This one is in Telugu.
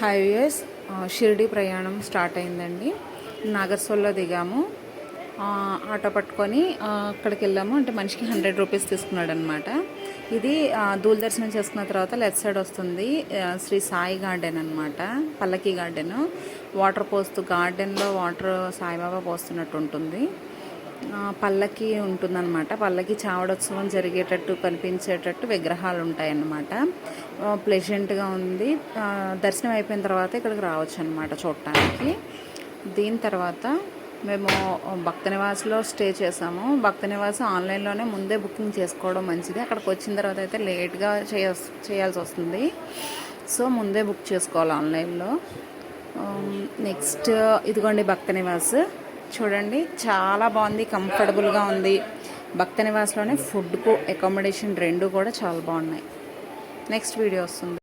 హైవేస్ షిరిడి ప్రయాణం స్టార్ట్ అయిందండి. నాగర్సోల్లో దిగాము. ఆటో పట్టుకొని అక్కడికి వెళ్ళాము. అంటే మనిషికి హండ్రెడ్ రూపీస్ తీసుకున్నాడు అనమాట ఇది దూల దర్శనం చేసుకున్న తర్వాత లెఫ్ట్ సైడ్ వస్తుంది శ్రీ సాయి గార్డెన్ అనమాట పల్లకి గార్డెన్. వాటర్ పోస్తూ గార్డెన్లో వాటర్ సాయిబాబా పోస్తున్నట్టు ఉంటుంది. పల్లకి ఉంటుందన్నమాట. పల్లకి చావడోత్సవం జరిగేటట్టు కనిపించేటట్టు విగ్రహాలు ఉంటాయన్నమాట ప్లెజెంట్గా ఉంది. దర్శనం అయిపోయిన తర్వాత ఇక్కడికి రావచ్చు అనమాట చూడటానికి. దీని తర్వాత మేము భక్త నివాస్లో స్టే చేసాము. భక్త నివాస్ ఆన్లైన్లోనే ముందే బుకింగ్ చేసుకోవడం మంచిది. అక్కడికి వచ్చిన తర్వాత అయితే లేట్గా చేయ చేయాల్సి వస్తుంది. సో ముందే బుక్ చేసుకోవాలి ఆన్లైన్లో. నెక్స్ట్ ఇదిగోండి భక్త నివాస్ చూడండి చాలా బాగుంది కంఫర్టబుల్గా ఉంది. భక్త నివాస్లోనే ఫుడ్కు అకామిడేషన్ రెండు కూడా చాలా బాగున్నాయి. నెక్స్ట్ వీడియో వస్తుంది.